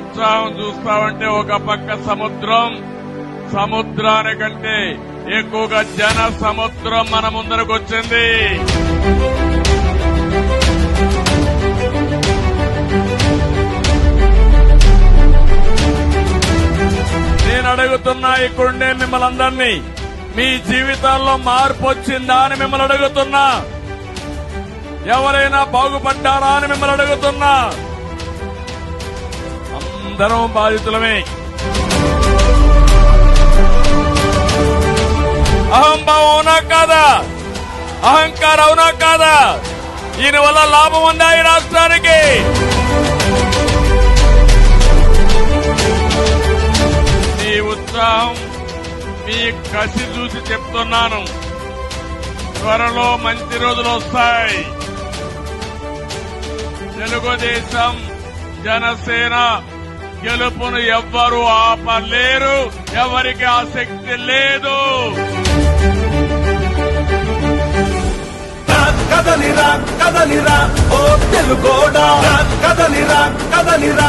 ఉత్సాహం చూస్తామంటే ఒక పక్క సముద్రం. సముద్రానికంటే ఎక్కువగా జన సముద్రం మన ముందరకు వచ్చింది. నేను అడుగుతున్నా ఇక్కడుండే మిమ్మల్ని అందరినీ. మీ జీవితాల్లో మార్పు వచ్చిందా అని మిమ్మల్ని అడుగుతున్నా. ఎవరైనా బాగుపడ్డారా అని మిమ్మల్ని అడుగుతున్నా. అందరం బాధితులమే. అహంభావం అవునా కాదా? అహంకారం అవునా కాదా? దీని వల్ల లాభం ఉందా ఈ రాష్ట్రానికి? మీ ఉత్సాహం మీ కసి చూసి చెప్తున్నాను. త్వరలో మంచి రోజులు వస్తాయి. తెలుగుదేశం జనసేన గెలుపును ఎవ్వరూ ఆపలేరు. ఎవరికి ఆసక్తి లేదు. కదలిరా కదలిరా. ఓ తెలుగోడా. కదలిరా కదలిరా.